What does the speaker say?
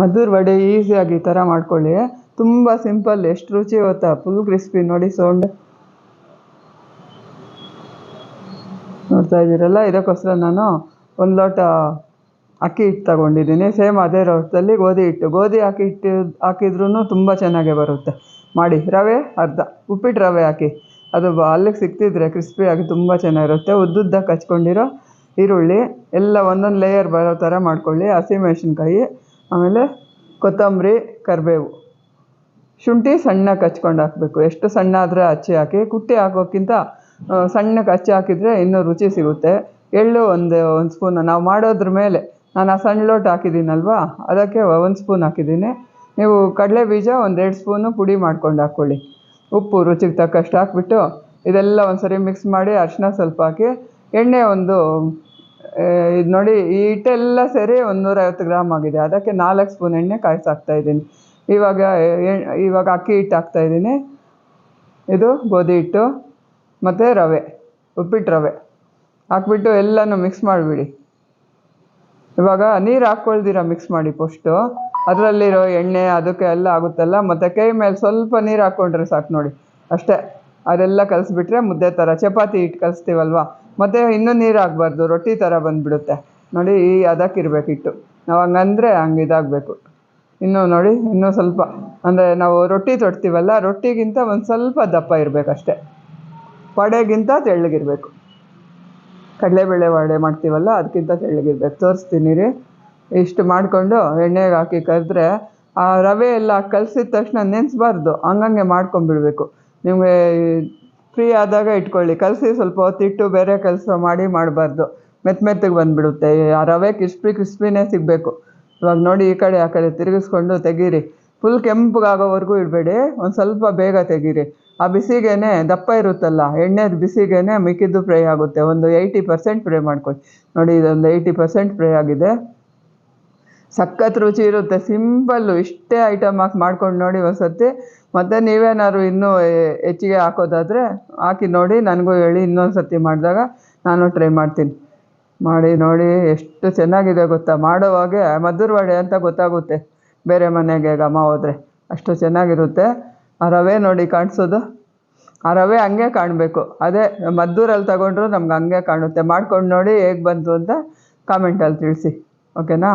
ಮದ್ದೂರು ವಡೆ ಈಸಿಯಾಗಿ ಈ ಥರ ಮಾಡ್ಕೊಳ್ಳಿ. ತುಂಬ ಸಿಂಪಲ್ ಎಷ್ಟು ರುಚಿ ಗೊತ್ತಾ? ಫುಲ್ ಕ್ರಿಸ್ಪಿ ನೋಡಿ ಸೌಂಡ್. ನೋಡ್ತಾ ಇದ್ದೀರಲ್ಲ? ಇದಕ್ಕೋಸ್ಕರ ನಾನು ಒಂದು ಲೋಟ ಅಕ್ಕಿ ಹಿಟ್ಟು ತಗೊಂಡಿದ್ದೀನಿ. ಸೇಮ್ ಅದೇ ರೋಟದಲ್ಲಿ ಗೋಧಿ ಹಿಟ್ಟು. ಗೋಧಿ ಹಾಕಿ ಹಿಟ್ಟು ಹಾಕಿದ್ರೂ ತುಂಬ ಚೆನ್ನಾಗೇ ಬರುತ್ತೆ. ಮಾಡಿ. ರವೆ, ಅರ್ಧ. ಉಪ್ಪಿಟ್ಟು ರವೆ ಹಾಕಿ. ಅದು ಅಲ್ಲಿಗೆ ಸಿಕ್ತಿದ್ರೆ ಕ್ರಿಸ್ಪಿಯಾಗಿ ತುಂಬ ಚೆನ್ನಾಗಿರುತ್ತೆ. ಉದ್ದುದ್ದಕ್ಕೆ ಹಚ್ಕೊಂಡಿರೋ ಈರುಳ್ಳಿ, ಎಲ್ಲ ಒಂದೊಂದು ಲೇಯರ್ ಬರೋ ಥರ ಮಾಡ್ಕೊಳ್ಳಿ. ಹಸಿಮೆಣ್ಸಿನ್ಕಾಯಿ ಆಮೇಲೆ ಕೊತ್ತಂಬರಿ, ಕರಿಬೇವು. ಶುಂಠಿ ಸಣ್ಣಕ್ಕೆ ಹಚ್ಕೊಂಡು ಹಾಕಬೇಕು. ಎಷ್ಟು ಸಣ್ಣ ಆದರೆ ಹಚ್ಚಿ ಹಾಕಿ, ಕುಟ್ಟಿ ಹಾಕೋಕ್ಕಿಂತ ಸಣ್ಣಕ್ಕೆ ಹಚ್ಚಿ ಹಾಕಿದರೆ ಇನ್ನೂ ರುಚಿ ಸಿಗುತ್ತೆ. ಎಳ್ಳು ಒಂದು ಒಂದು ಸ್ಪೂನ್. ನಾವು ಮಾಡೋದ್ರ ಮೇಲೆ, ನಾನು ಆ ಸಣ್ಣ ಲೋಟ ಹಾಕಿದ್ದೀನಲ್ವಾ, ಅದಕ್ಕೆ ಒಂದು ಸ್ಪೂನ್ ಹಾಕಿದ್ದೀನಿ. ನೀವು ಕಡಲೆ ಬೀಜ ಒಂದೆರಡು ಸ್ಪೂನು ಪುಡಿ ಮಾಡ್ಕೊಂಡು ಹಾಕ್ಕೊಳ್ಳಿ ಉಪ್ಪು ರುಚಿಗೆ ತಕ್ಕಷ್ಟು ಹಾಕ್ಬಿಟ್ಟು, ಇದೆಲ್ಲ ಒಂದು ಸರಿ ಮಿಕ್ಸ್ ಮಾಡಿ ಅರಿಶಿನ ಸ್ವಲ್ಪ ಹಾಕಿ, ಎಣ್ಣೆ ಒಂದು ಇದು ನೋಡಿ, ಈ ಹಿಟ್ಟೆಲ್ಲ ಸೇರಿ ಒಂದು ನೂರೈವತ್ತು ಗ್ರಾಮ್ ಆಗಿದೆ. ಅದಕ್ಕೆ ನಾಲ್ಕು ಸ್ಪೂನ್ ಎಣ್ಣೆ ಕಾಯಿಸಾಕ್ತಾ ಇದ್ದೀನಿ. ಇವಾಗ ಇವಾಗ ಅಕ್ಕಿ ಹಿಟ್ಟು ಹಾಕ್ತಾ ಇದ್ದೀನಿ. ಇದು ಗೋಧಿ ಹಿಟ್ಟು, ಮತ್ತು ರವೆ, ಉಪ್ಪಿಟ್ಟು ರವೆ. ಹಾಕ್ಬಿಟ್ಟು ಎಲ್ಲನೂ ಮಿಕ್ಸ್ ಮಾಡಿಬಿಡಿ. ಇವಾಗ ನೀರು ಹಾಕ್ಕೊಳ್ದಿರ ಮಿಕ್ಸ್ ಮಾಡಿ ಫಸ್ಟು ಅದರಲ್ಲಿರೋ ಎಣ್ಣೆ, ಅದಕ್ಕೆ ಎಲ್ಲ ಆಗುತ್ತಲ್ಲ, ಮತ್ತು ಕೈ ಮೇಲೆ ಸ್ವಲ್ಪ ನೀರು ಹಾಕ್ಕೊಂಡ್ರೆ ಸಾಕು ನೋಡಿ. ಅಷ್ಟೇ. ಅದೆಲ್ಲ ಕಲಿಸ್ಬಿಟ್ರೆ ಮುದ್ದೆ ಥರ ಚಪಾತಿ ಹಿಟ್ಟು ಕಲಿಸ್ತೀವಲ್ವ? ಮತ್ತು ಇನ್ನೂ ನೀರು ಹಾಕ್ಬಾರ್ದು ರೊಟ್ಟಿ ಥರ ಬಂದುಬಿಡುತ್ತೆ. ನೋಡಿ, ಈ ಅದಕ್ಕಿರ್ಬೇಕು ಹಿಟ್ಟು ನಾವು ಹಂಗಂದ್ರೆ ಹಂಗೆ ಇದಾಗಬೇಕು. ಇನ್ನೂ ನೋಡಿ, ಇನ್ನೂ ಸ್ವಲ್ಪ. ಅಂದರೆ ನಾವು ರೊಟ್ಟಿ ತೊಡ್ತೀವಲ್ಲ ರೊಟ್ಟಿಗಿಂತ ಒಂದು ಸ್ವಲ್ಪ ದಪ್ಪ ಇರಬೇಕಷ್ಟೆ. ವಡೆಗಿಂತ ತೆಳ್ಳಗಿರಬೇಕು. ಕಡಲೆಬೇಳೆ ವಡೆ ಮಾಡ್ತೀವಲ್ಲ ಅದಕ್ಕಿಂತ ತೆಳ್ಳಗಿರ್ಬೇಕು. ತೋರಿಸ್ತೀನಿ ರೀ. ಇಷ್ಟು ಮಾಡಿಕೊಂಡು ಎಣ್ಣೆಗೆ ಹಾಕಿ ಕರೆದ್ರೆ ಆ ರವೆ ಎಲ್ಲ ಕಲಸಿದ ತಕ್ಷಣ ನೆನೆಸ್ಬಾರ್ದು. ಹಂಗಂಗೆ ಮಾಡ್ಕೊಂಬಿಡ್ಬೇಕು ನಿಮಗೆ ಫ್ರೀ ಆದಾಗ ಇಟ್ಕೊಳ್ಳಿ. ಕಲಸಿ ಸ್ವಲ್ಪ ಹೊತ್ತಿಟ್ಟು ಬೇರೆ ಕೆಲಸ ಮಾಡಿ ಮಾಡಬಾರ್ದು. ಮೆತ್ತ ಮೆತ್ತಗೆ ಬಂದುಬಿಡುತ್ತೆ. ಆ ರವೆ ಕ್ರಿಸ್ಪಿ ಕ್ರಿಸ್ಪಿನೇ ಸಿಗಬೇಕು. ಇವಾಗ ನೋಡಿ ಈ ಕಡೆ, ಆ ಕಡೆ ತಿರುಗಿಸ್ಕೊಂಡು ತೆಗೀರಿ. ಫುಲ್ ಕೆಂಪಗಾಗೋವರೆಗೂ ಇಡಬೇಡಿ. ಒಂದು ಸ್ವಲ್ಪ ಬೇಗ ತೆಗೀರಿ. ಆ ಬಿಸಿಗೇನೆ ದಪ್ಪ ಇರುತ್ತಲ್ಲ, ಎಣ್ಣೆದು ಬಿಸಿಗೇನೆ ಮಿಕ್ಕಿದ್ದು ಫ್ರೈ ಆಗುತ್ತೆ. ಒಂದು ಏಯ್ಟಿ ಪರ್ಸೆಂಟ್ ಫ್ರೈ ಮಾಡ್ಕೊಳ್ಳಿ. ನೋಡಿ ಇದೊಂದು ಏಯ್ಟಿ ಪರ್ಸೆಂಟ್ ಫ್ರೈ ಆಗಿದೆ. ಸಖತ್ ರುಚಿ ಇರುತ್ತೆ. ಸಿಂಪಲ್ಲು ಇಷ್ಟೇ ಐಟಮ್ ಹಾಕಿ ಮಾಡ್ಕೊಂಡು ನೋಡಿ ಒಂದ್ಸತಿ. ಮತ್ತು ನೀವೇನಾದ್ರು ಇನ್ನೂ ಹೆಚ್ಚಿಗೆ ಹಾಕೋದಾದರೆ ಹಾಕಿ ನೋಡಿ, ನನಗೂ ಹೇಳಿ ಇನ್ನೊಂದು ಸರ್ತಿ ಮಾಡಿದಾಗ ನಾನು ಟ್ರೈ ಮಾಡ್ತೀನಿ. ಮಾಡಿ ನೋಡಿ ಎಷ್ಟು ಚೆನ್ನಾಗಿದೆ ಗೊತ್ತಾ? ಮಾಡೋವಾಗೆ ಮದ್ದೂರು ವಡೆ ಅಂತ ಗೊತ್ತಾಗುತ್ತೆ. ಬೇರೆ ಮನೆಗೆ ಗಮ ಹೋದರೆ ಅಷ್ಟು ಚೆನ್ನಾಗಿರುತ್ತೆ. ಆ ರವೆ ನೋಡಿ ಕಾಣಿಸೋದು. ಆ ರವೆ ಹಂಗೆ ಕಾಣಬೇಕು. ಅದೇ ಮದ್ದೂರಲ್ಲಿ ತಗೊಂಡ್ರು ನಮ್ಗೆ ಹಂಗೆ ಕಾಣುತ್ತೆ. ಮಾಡ್ಕೊಂಡು ನೋಡಿ ಹೇಗೆ ಬಂತು ಅಂತ ಕಾಮೆಂಟಲ್ಲಿ ತಿಳಿಸಿ. ಓಕೆನಾ